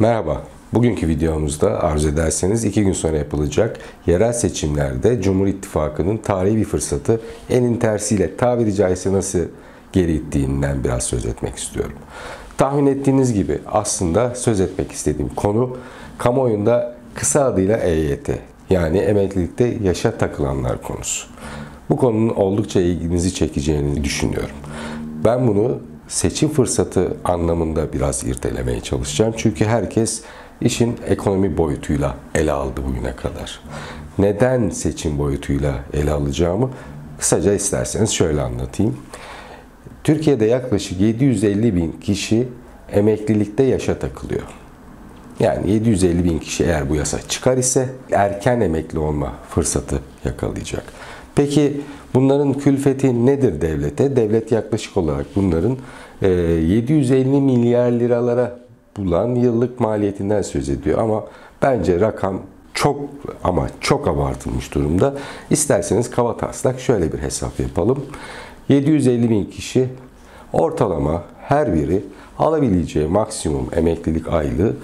Merhaba. Bugünkü videomuzda arzu ederseniz iki gün sonra yapılacak yerel seçimlerde Cumhur İttifakı'nın tarihi bir fırsatı elin tersiyle tabiri caizse nasıl geri ittiğinden biraz söz etmek istiyorum. Tahmin ettiğiniz gibi aslında söz etmek istediğim konu kamuoyunda kısa adıyla EYT yani emeklilikte yaşa takılanlar konusu. Bu konunun oldukça ilginizi çekeceğini düşünüyorum. Ben bunu seçim fırsatı anlamında biraz irtelemeye çalışacağım. Çünkü herkes işin ekonomi boyutuyla ele aldı bugüne kadar. Neden seçim boyutuyla ele alacağımı kısaca isterseniz şöyle anlatayım. Türkiye'de yaklaşık 750 bin kişi emeklilikte yaşa takılıyor. Yani 750 bin kişi eğer bu yasa çıkar ise erken emekli olma fırsatı yakalayacak. Peki bunların külfeti nedir devlete? Devlet yaklaşık olarak bunların 750 milyar liralara bulan yıllık maliyetinden söz ediyor. Ama bence rakam çok ama çok abartılmış durumda. İsterseniz kaba taslak şöyle bir hesap yapalım. 750 bin kişi ortalama her biri alabileceği maksimum emeklilik aylığı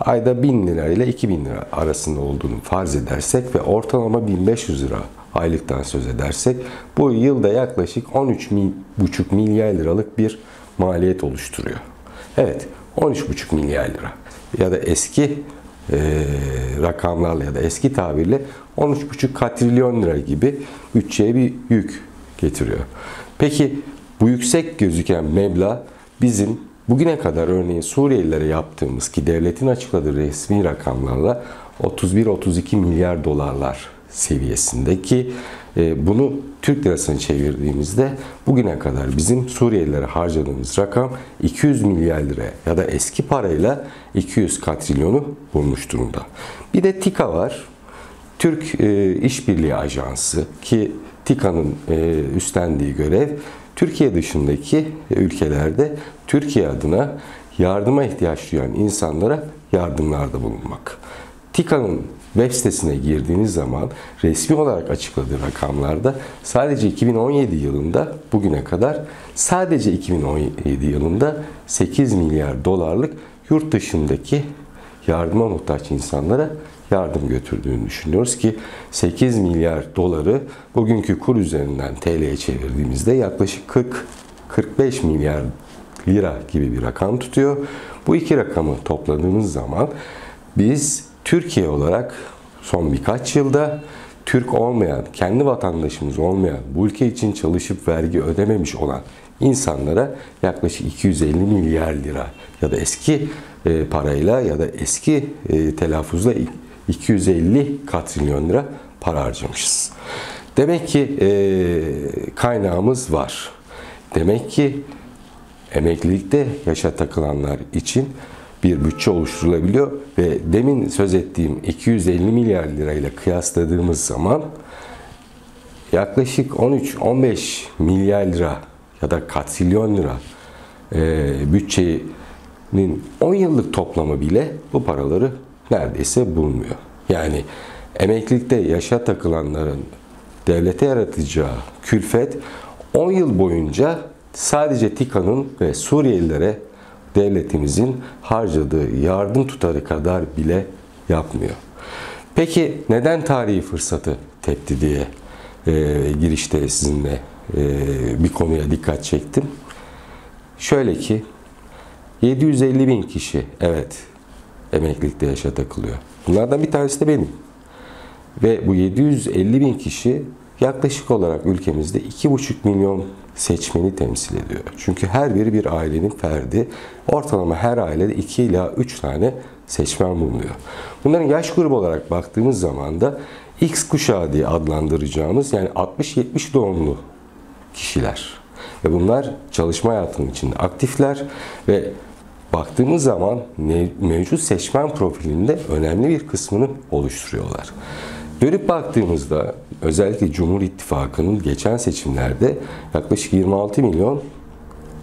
ayda 1000 lira ile 2000 lira arasında olduğunu farz edersek ve ortalama 1500 lira aylıktan söz edersek bu yılda yaklaşık 13,5 milyar liralık bir maliyet oluşturuyor. Evet 13,5 milyar lira ya da eski e, rakamlarla ya da eski tabirle 13,5 katrilyon lira gibi bütçeye bir yük getiriyor. Peki bu yüksek gözüken meblağ bizim bugüne kadar örneğin Suriyelilere yaptığımız ki devletin açıkladığı resmi rakamlarla 31-32 milyar dolarlar seviyesindeki e, bunu Türk lirasını çevirdiğimizde bugüne kadar bizim Suriyelilere harcadığımız rakam 200 milyar lira ya da eski parayla 200 katrilyonu bulmuş durumda. Bir de TİKA var. Türk e, İşbirliği Ajansı ki TİKA'nın e, üstlendiği görev Türkiye dışındaki ülkelerde Türkiye adına yardıma ihtiyaç duyan insanlara yardımlarda bulunmak. TİKA'nın web sitesine girdiğiniz zaman resmi olarak açıkladığı rakamlarda sadece 2017 yılında bugüne kadar sadece 2017 yılında 8 milyar dolarlık yurt dışındaki yardıma muhtaç insanlara yardım götürdüğünü düşünüyoruz ki 8 milyar doları bugünkü kur üzerinden TL'ye çevirdiğimizde yaklaşık 40 45 milyar lira gibi bir rakam tutuyor. Bu iki rakamı topladığımız zaman biz Türkiye olarak son birkaç yılda Türk olmayan, kendi vatandaşımız olmayan, bu ülke için çalışıp vergi ödememiş olan insanlara yaklaşık 250 milyar lira ya da eski e, parayla ya da eski e, telaffuzla 250 katrilyon lira para harcamışız. Demek ki e, kaynağımız var. Demek ki emeklilikte yaşa takılanlar için bir bütçe oluşturulabiliyor ve demin söz ettiğim 250 milyar lirayla kıyasladığımız zaman yaklaşık 13-15 milyar lira ya da katrilyon lira e, bütçenin 10 yıllık toplamı bile bu paraları neredeyse bulmuyor. Yani emeklilikte yaşa takılanların devlete yaratacağı külfet 10 yıl boyunca sadece TİKA'nın ve Suriyelilere devletimizin harcadığı yardım tutarı kadar bile yapmıyor. Peki neden tarihi fırsatı tepti diye e, girişte sizinle e, bir konuya dikkat çektim. Şöyle ki 750 bin kişi evet emeklilikte yaşa takılıyor. Bunlardan bir tanesi de benim. Ve bu 750 bin kişi yaklaşık olarak ülkemizde 2,5 milyon seçmeni temsil ediyor. Çünkü her biri bir ailenin ferdi. Ortalama her ailede 2 ila 3 tane seçmen bulunuyor. Bunların yaş grubu olarak baktığımız zaman da X kuşağı diye adlandıracağımız yani 60-70 doğumlu kişiler. Ve bunlar çalışma hayatının içinde aktifler ve baktığımız zaman mevcut seçmen profilinde önemli bir kısmını oluşturuyorlar. Dönüp baktığımızda özellikle Cumhur İttifakı'nın geçen seçimlerde yaklaşık 26 milyon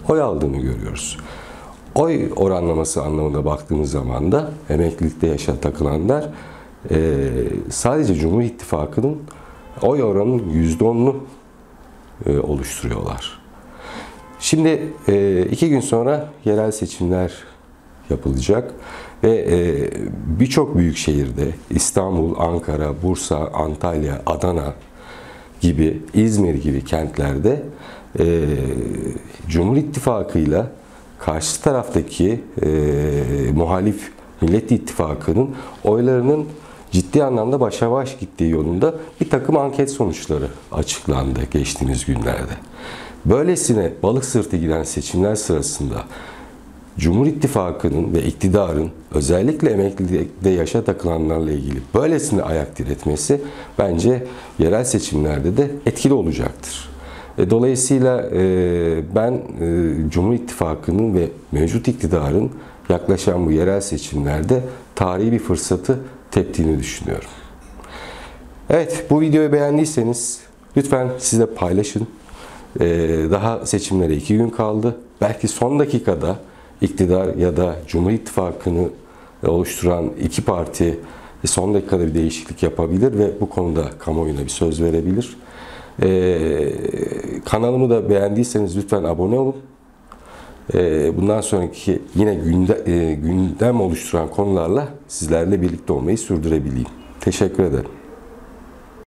oy aldığını görüyoruz. Oy oranlaması anlamında baktığımız zaman da emeklilikte yaşa takılanlar e, sadece Cumhur İttifakı'nın oy oranının %10'unu e, oluşturuyorlar. Şimdi e, iki gün sonra yerel seçimler yapılacak ve e, birçok büyük şehirde İstanbul, Ankara, Bursa, Antalya, Adana gibi İzmir gibi kentlerde e, Cumhur İttifakı'yla karşı taraftaki e, muhalif Millet İttifakı'nın oylarının ciddi anlamda başa baş gittiği yolunda bir takım anket sonuçları açıklandı geçtiğimiz günlerde. Böylesine balık sırtı giden seçimler sırasında Cumhur İttifakı'nın ve iktidarın özellikle emeklilikte yaşa takılanlarla ilgili böylesine ayak diretmesi bence yerel seçimlerde de etkili olacaktır. E, Dolayısıyla e, ben e, Cumhur İttifakı'nın ve mevcut iktidarın yaklaşan bu yerel seçimlerde tarihi bir fırsatı teptiğini düşünüyorum. Evet bu videoyu beğendiyseniz lütfen siz paylaşın. E, Daha seçimlere iki gün kaldı. Belki son dakikada iktidar ya da Cumhur İttifakı'nı oluşturan iki parti son dakikada bir değişiklik yapabilir ve bu konuda kamuoyuna bir söz verebilir. Ee, kanalımı da beğendiyseniz lütfen abone olun. Ee, bundan sonraki yine günde, e, gündem oluşturan konularla sizlerle birlikte olmayı sürdürebileyim. Teşekkür ederim.